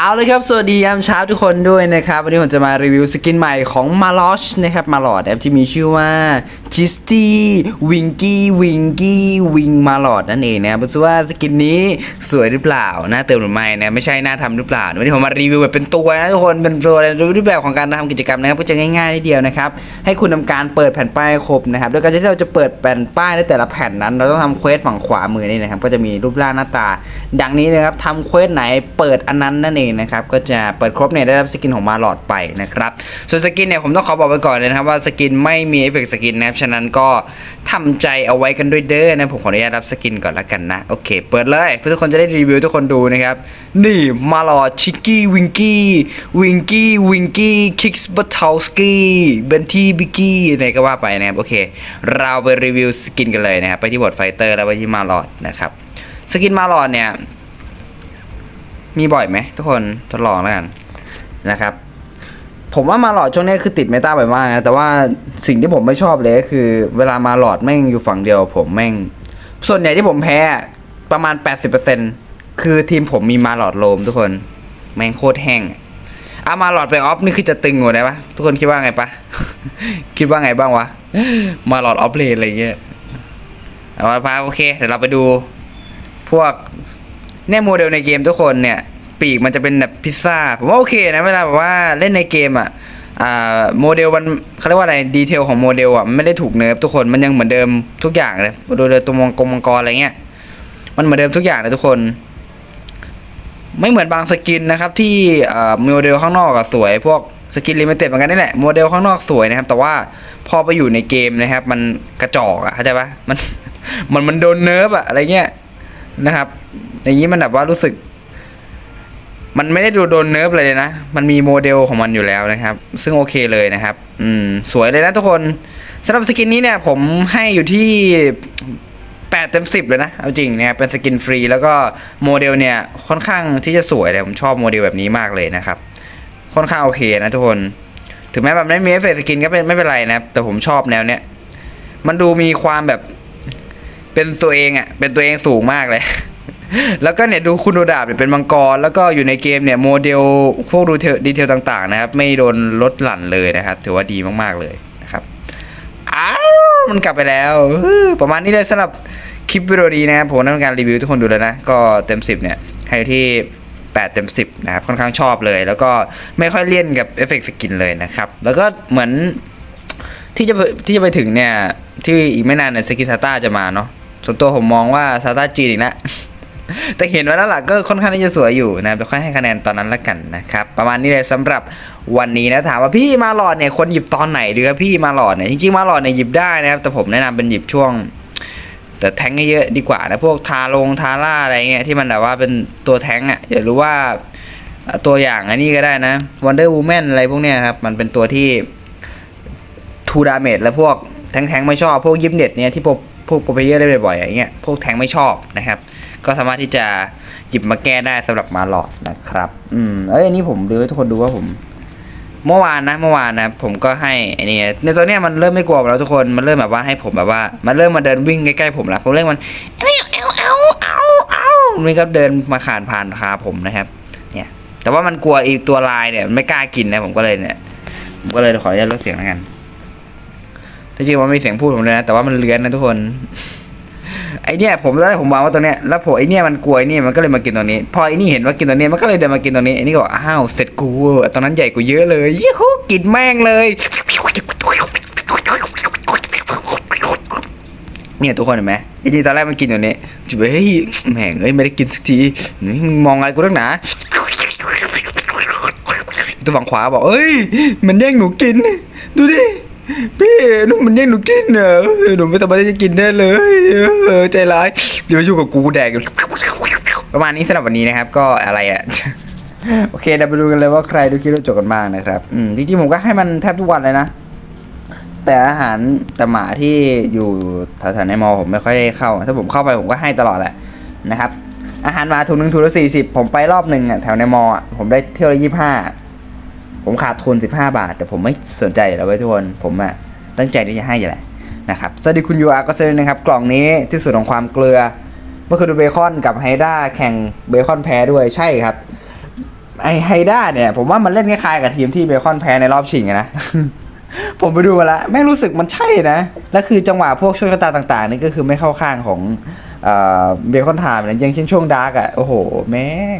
เอาเลยครับ สวัสดียามเช้าทุกคนด้วยนะครับ วันนี้ผมจะมารีวิวสกินใหม่ของมาลอชนะครับมาลอดนะครับที่มีชื่อว่าจิสตี้วิงกี้วิงกี้วิงมาลอดนั่นเองนะครับรู้สึกว่าสกินนี้สวยหรือเปล่าน่าเติมหรือไม่นะไม่ใช่น่าทำหรือเปล่าวันนี้ผมมารีวิวแบบเป็นตัวนะทุกคนเป็นตัวรูปแบบของการทำกิจกรรมนะครับก็จะง่ายๆนิดเดียวนะครับให้คุณทำการเปิดแผ่นป้ายครบนะครับโดยการที่เราจะเปิดแผ่นป้ายในแต่ละแผ่นนั้น เราต้องทำเควสฝั่งขวามือนี่นะครับก็จะมีรูปร่างหน้าตา ดังนี้นะครับทำเควสไหนเปิดอันนั้นนั่นเองนะครับก็จะเปิดครบเนี่ยได้รับสกินของมาหลอดไปนะครับส่วนสกินเนี่ยผมต้องขอบอกไว้ก่อนเลยนะครับว่าสกินไม่มีเอฟเฟกต์สกินนะครับฉะนั้นก็ทำใจเอาไว้กันด้วยเด้อนะผมขออนุญาตรับสกินก่อนละกันนะโอเค เปิดเลยเพื่อทุกคนจะได้รีวิวทุกคนดูนะครับนี่มาหลอดชิกกี้วิงกี้วิงกี้วิงกี้คิกส์บัตเทลสกี้เบนทีบิกกี้อะไรก็ว่าไปนะครับโอเค เราไปรีวิวสกินกันเลยนะครับไปที่บทไฟเตอร์แล้วไปที่มาหลอดนะครับสกินมาหลอดเนี่ย มีบ่อยไหมทุกคนทดลองแล้วกันนะครับ ผมว่ามาหลอดช่วงนี้คือติดเมตาบ่อยมากนะแต่ว่าสิ่งที่ผมไม่ชอบเลยก็คือ เวลามาหลอดแม่งอยู่ฝั่งเดียว ผมแม่ง ส่วนใหญ่ที่ผมแพ้ประมาณ 80%คือทีมผมมีมาหลอดโลมทุกคน แม่งโคตรแห้งอามาหลอดไปออฟนี่คือจะตึงหมดเลยปะทุกคนคิดว่าไงปะ คิดว่าไงบ้างวะ มาหลอดออฟเลนอะไรเงี้ยเอาละพาโอเค เดี๋ยวเราไปดู พวกเนี่ยโมเดลในเกมทุกคนเนี่ย ปีกมันจะเป็นแบบพิซซ่าผมว่าโอเคนะเวลาแบบว่าเล่นในเกมอะโมเดลมันเขาเรียกว่าอะไรดีเทลของโมเดลอะมันไม่ได้ถูกเนิร์ฟทุกคนมันยังเหมือนเดิมทุกอย่างเลยโดยตัวมงกรมังกรอะไรเงี้ยมันเหมือนเดิมทุกอย่างเลยทุกคน ไม่เหมือนบางสกินนะครับที่โมเดลข้างนอกอะสวย พวกสกินลิมิเต็ดเหมือนกันนี่แหละโมเดลข้างนอกสวยนะครับ แต่ว่าพอไปอยู่ในเกมนะครับ มันกระจอกอะเข้าใจปะมันมันมันโดนเนิร์ฟอะอะไรเงี้ยนะครับ อย่างนี้มันแบบว่ารู้สึก มันไม่ได้ดูโดนเนิร์ฟเลยนะ มันมีโมเดลของมันอยู่แล้วนะครับ ซึ่งโอเคเลยนะครับ อืม สวยเลยนะทุกคนสำหรับสกินนี้เนี่ย ผมให้อยู่ที่8เต็ม10 เลยนะ เอาจริงเนี่ย เป็นสกินฟรี แล้วก็โมเดลเนี่ย ค่อนข้างที่จะสวยเลยผมชอบโมเดลแบบนี้มากเลยนะครับ ค่อนข้างโอเคนะทุกคน ถึงแม้แบบไม่มีเอฟเฟกต์สกินก็เป็นไม่เป็นไรนะ แต่ผมชอบแนวเนี้ย มันดูมีความแบบ เป็นตัวเองอะ่ะ เป็นตัวเองสูงมากเลย แล้วก็เนี่ยดูคุณดูดาบเนี่ยเป็นมังกร แล้วก็อยู่ในเกมเนี่ยโมเดลพวกดูเทลดีเทลต่างๆนะครับ ไม่โดนลดหลั่นเลยนะครับ ถือว่าดีมากๆเลยนะครับ อ้าว มันกลับไปแล้วประมาณนี้เลยสำหรับคลิปวิดีโอดีนะครับผมทำการรีวิวทุกคนดูแล้วนะ ก็เต็ม 10 เนี่ย ให้ที่ 8 เต็ม 10 นะครับ ค่อนข้างชอบเลย แล้วก็ไม่ค่อยเลี่ยนกับเอฟเฟกต์สกินเลยนะครับ แล้วก็เหมือนที่จะไปที่จะไปถึงเนี่ย ที่อีกไม่นานเนี่ยสกินซาต้าจะมาเนาะส่วนตัวผมมองว่าซาต้าจีนอีกนะ แต่เห็นว่าแล้วล่ะก็ค่อนข้างที่จะสวยอยู่นะเดี๋ยวค่อยให้คะแนนตอนนั้นละกันนะครับ ประมาณนี้เลยสำหรับวันนี้นะถามว่าพี่มาหลอดเนี่ยคนหยิบตอนไหนดีครับพี่มาหลอดเนี่ยจริงๆมาหลอดเนี่ยหยิบได้นะครับแต่ผมแนะนำเป็นหยิบช่วง แต่แทงเยอะดีกว่านะพวกทาลงทาร่าอะไรเงี้ยที่มันแบบว่าเป็นตัวแทงอะอย่ารู้ว่าตัวอย่างอันนี้ก็ได้นะ Wonder Woman อะไรพวกเนี้ยครับ มันเป็นตัวที่ทูดาเมจแล้วพวกแทงแทงไม่ชอบ พวกยิปเน็ตเนี่ยที่พวกพวกโปรเพเยอร์ได้บ่อยๆอย่างเงี้ยพวกแทงไม่ชอบนะครับ ก็สามารถที่จะหยิบมาแก้ได้สำหรับมาหลอดนะครับ อืมเอ้ยอันนี้ผมดูให้ทุกคนดูว่าผม เมื่อวานนะ เมื่อวานนะ ผมก็ให้ไอ้นี่ในตัวเนี้ยมันเริ่มไม่กลัวแล้วทุกคนมันเริ่มแบบว่าให้ผมแบบว่า มันเริ่มมาเดินวิ่งใกล้ๆผมแล้วผมเริ่มมันเอ้าเอ้าเอ้าเอ้าเอ้ามันก็เดินมาขานผ่านขาผมนะครับ เนี่ย แต่ว่ามันกลัวอีกตัวลายเนี่ยมันไม่กล้ากินนะผมก็เลยเนี่ยผมก็เลยขออนุญาตลดเสียงแล้วกันจริงๆมันมีเสียงพูดผมเลยนะ แต่ว่ามันเลื้อนนะทุกคน ไอเนี่ยผมแล้วผมวางว่าตัวเนี้ยแล้วผมไอเนี่ยมันกลัวไอเนี่ยมันก็เลยมากินตัวนี้ พอไอนี่เห็นว่ากินตัวนี้มันก็เลยเดินมากินตัวนี้ไอนี่ก็บอกอ้าวเสร็จกูตอนนั้นใหญ่กูเยอะเลยยี่หูกินแม่งเลยเนี่ยทุกคนเห็นไหมไอ้นี่ตอนแรกมันกินอยู่เนี่ยจุบเฮ้ยแหม่งเอ้ยไม่ได้กินสักทีนี่มึงมองอะไรกูตั้งหนาตัวฝั่งขวาบอกเอ้ย มันแย่งหนูกิน ดูดิ พี่นู่นมันแย่งหนูกินเออหนูไม่สามารถจะกินได้เลยเออใจร้าย เดี๋ยวอยู่กับกูแดกประมาณนี้สำหรับวันนี้นะครับ ก็อะไรอะโอเคเดี๋ยวไปดูกันเลยว่าใครดูคลิปเราจบกันบ้างนะครับอืมจริงๆผมก็ให้มันแทบทุกวันเลยนะ แต่อาหารแต่หมาที่อยู่แถวๆในมอผมไม่ค่อยได้เข้า ถ้าผมเข้าไปผมก็ให้ตลอดแหละนะครับ อาหารมาถุงหนึ่งถุงละสี่สิบผมไปรอบหนึ่งอะแถวในมอผมได้เที่ยวละยี่ห้า ผมขาดทุนสิบห้าบาท แต่ผมไม่สนใจแล้วเว้ยทุกคน ผมอะตั้งใจที่จะให้อยู่แหละนะครับสวัสดีคุณยูอาร์ก็เซนนะครับ กล่องนี้ที่สุดของความเกลือเมื่อคืนดูเบคอนกับไฮด้าแข่งเบคอนแพ้ด้วยใช่ครับ ไอไฮด้าเนี่ย ผมว่ามันเล่นคล้ายๆกับทีมที่เบคอนแพ้ในรอบชิงนะผมไปดูมาแล้วแม่รู้สึกมันใช่นะแล้วคือจังหวะพวกช่วยชะตาต่าง ๆ นี่ก็คือไม่เข้าข้างของเบคอนไทม์นะอย่างเช่นช่วงดาร์กอะโอ้โห แม่ง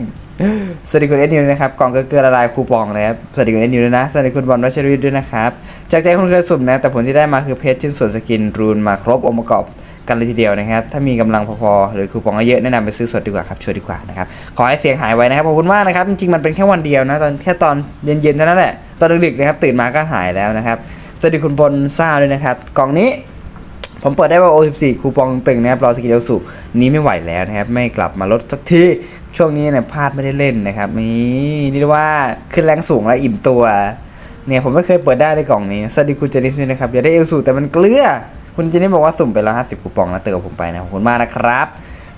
สวัสดีคุณเอ็ดนิวนะครับกล่องเกลือละลายคูปองนะครับสวัสดีคุณเอ็ดนิวด้วยนะสวัสดีคุณบอลรัชรีด้วยนะครับจากใจคุณเคยสุ่มนะแต่ผลที่ได้มาคือเพชรชิ้นส่วนสกินรูนมาครบองค์ประกอบกันเลยทีเดียวนะครับ ถ้ามีกำลังพอๆ หรือคูปองเยอะแนะนำไปซื้อสดดีกว่าครับช่วยดีกว่านะครับ ขอให้เสียงหายไว้นะครับ ขอบคุณมากนะครับ จริงๆ มันเป็นแค่วันเดียวนะ ตอนแค่ตอนเย็นๆเท่านั้นแหละ ตอนดึกๆนะครับ ตื่นมาก็หายแล้วนะครับ สวัสดีคุณบนซ่าด้วยนะครับ กล่องนี้ ผมเปิดได้ว่า O14 คูปองตึงนะครับ รอสกิลเอลสุนี้ไม่ไหวแล้วนะครับ ไม่กลับมาลดสักที ช่วงนี้เนี่ยพลาดไม่ได้เล่นนะครับนี่นี่ว่าขึ้นแรงสูงแล้วอิ่มตัว เนี่ยผมไม่เคยเปิดได้ในกล่องนี้สวัสดีคุณเจนิสด้วยนะครับอยากได้เอลสุแต่มันเกลือ คุณเจนิสบอกว่าสุ่มไปแล้ว50คูปองแล้วเติมผมไปนะขอบคุณมากนะครับ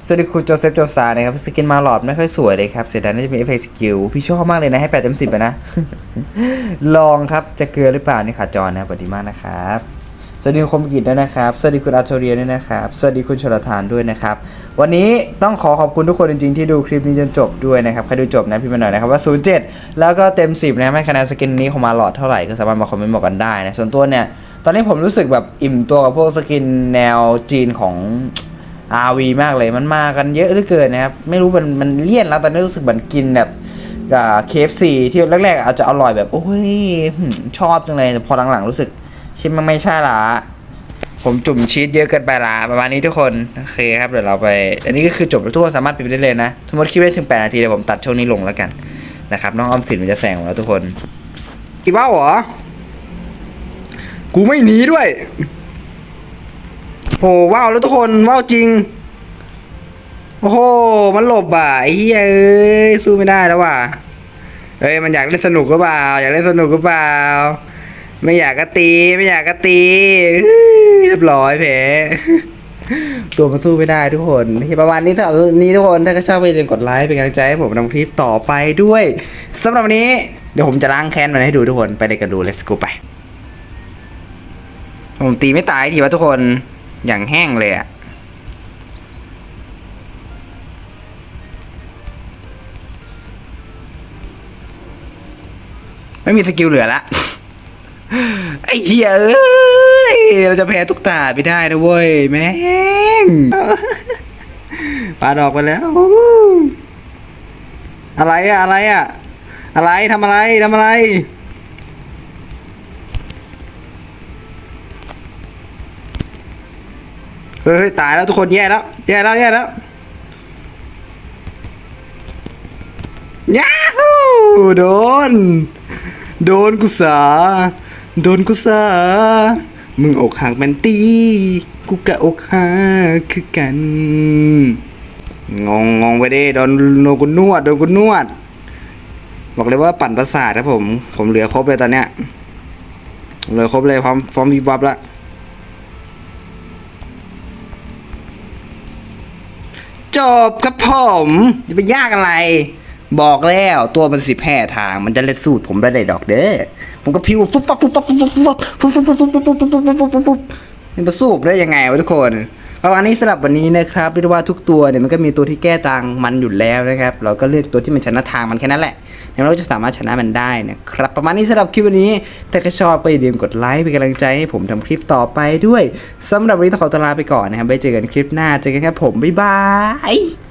สวัสดีคุณโจเซฟโจซานะครับสกินมาหลอดไม่ค่อยสวยเลยครับเสียดายน่าจะมีเอฟเฟกต์สกิลพี่ชอบมากเลยนะให้8เต็ม10ไปนะ ลองครับจะเกลือหรือเปล่านี่ขาจรนะสวัสดีมากนะครับ สวัสดีคุณคมกิจด้วยนะครับ สวัสดีคุณอาโทเรียด้วยนะครับ สวัสดีคุณชลทานด้วยนะครับ วันนี้ต้องขอขอบคุณทุกคนจริงๆที่ดูคลิปนี้จนจบด้วยนะครับ ใครดูจบนะพี่มาหน่อยนะครับว่า 07 แล้วก็เต็ม 10นะครับให้คะแนนสกินนี้ของมาหลอดเท่าไหร่ก็สามารถมาคอมเมนต์บอกกันได้นะ ส่วนตัวเนี่ย ตอนนี้ผมรู้สึกแบบอิ่มตัวกับพวกสกินแนวจีนของ RV มากเลย มันมากันเยอะเหลือเกินนะครับ ไม่รู้มันมันเลี่ยนแล้วตอนนี้รู้สึกเหมือนกินแบบเคฟซีที่แรกๆอาจจะอร่อยแบบโอ้ยชอบจังเลยแต่พอหลังๆรู้สึก ชิมมันไม่ใช่ละผมจุ่มชีสเยอะเกินไปละประมาณนี้ทุกคนโอเคครับเดี๋ยวเราไป อันนี้ก็คือจบแล้วทุกคนสามารถปิดได้เลยนะทั้งหมดคลิปไว้ถึง 8 นาทีเดี๋ยวผมตัดช่วงนี้ลงแล้วกันนะครับน้องออมสินมันจะแซงผมแล้วทุกคนอีบ้าเหรอกูไม่หนีด้วยโหว้าวแล้วทุกคนว้าวจริงโอ้โหมันหลบอะไอ้เหี้ยเอ้ยสู้ไม่ได้แล้วว่ะเอ้ยมันอยากเล่นสนุกก็เปล่า อยากเล่นสนุกก็เปล่า ไม่อยากก็ตีไม่อยากก็ตีเรียบร้อยแพ้ตัวมันสู้ไม่ได้ทุกคนที่ประมาณนี้ถ้านี้ทุกคนถ้าก็ชอบไปเรียนกดไลค์เป็นกำลังใจให้ผมทำคลิปต่อไปด้วยสำหรับวันนี้เดี๋ยวผมจะล้างแค้นมันให้ดูทุกคนไปเลยกันดู let's go ไป ผมตีไม่ตายทีว่าทุกคนอย่างแห้งเลยอะไม่มีสกิลเหลือละ ไอ้เหี้ยเอ้ยเราจะแพ้ทุกตาไม่ได้นะเว้ยแม่งปาดอกไปแล้ว อะไรอะอะไรอะอะไรทำอะไรทำอะไรเฮ้ยตายแล้วทุกคนแย่แล้วแย่แล้วแย่แล้วยาฮูโดน โดนกุสา โดนกุสามึงอกหักแมนตีกูกะอกหักคือกัน งงงงไปดิโดนโดนกูนวดโดนกูนวด บอกเลยว่าปั่นประสาทครับผม ผมเหลือครบเลยตอนเนี้ยเหลือครบเลยพร้อมพร้อมวีบับละจบครับผมจะไปยากอะไร บอกแล้วตัวมันสิบแห่ทางมันจะเล่นสูตรผมได้ดอกเด้อ ผมก็พิวฟุบฟับฟุบฟับฟุบฟับฟุบฟับฟุบฟับฟุบฟับฟุบฟับฟุบฟับฟุบฟับฟุบฟับมันมาสู้ผมได้ยังไงวะทุกคนประมาณนี้สำหรับวันนี้นะครับเรียกว่าทุกตัวเนี่ยมันก็มีตัวที่แก้ต่างมันอยู่แล้วนะครับ เราก็เลือกตัวที่มันชนะทางมันแค่นั้นแหละแล้วเราจะสามารถชนะมันได้นะครับ ประมาณนี้สำหรับคลิปวันนี้ถ้าก็ชอบไปอย่าลืมกดไลค์เป็นกำลังใจให้ผมทำคลิปต่อไปด้วยสำหรับวันนี้ต้องขอตัวลาไปก่อนนะครับไว้เจอกันคลิปหน้าเจอกันครับผมบ๊ายบาย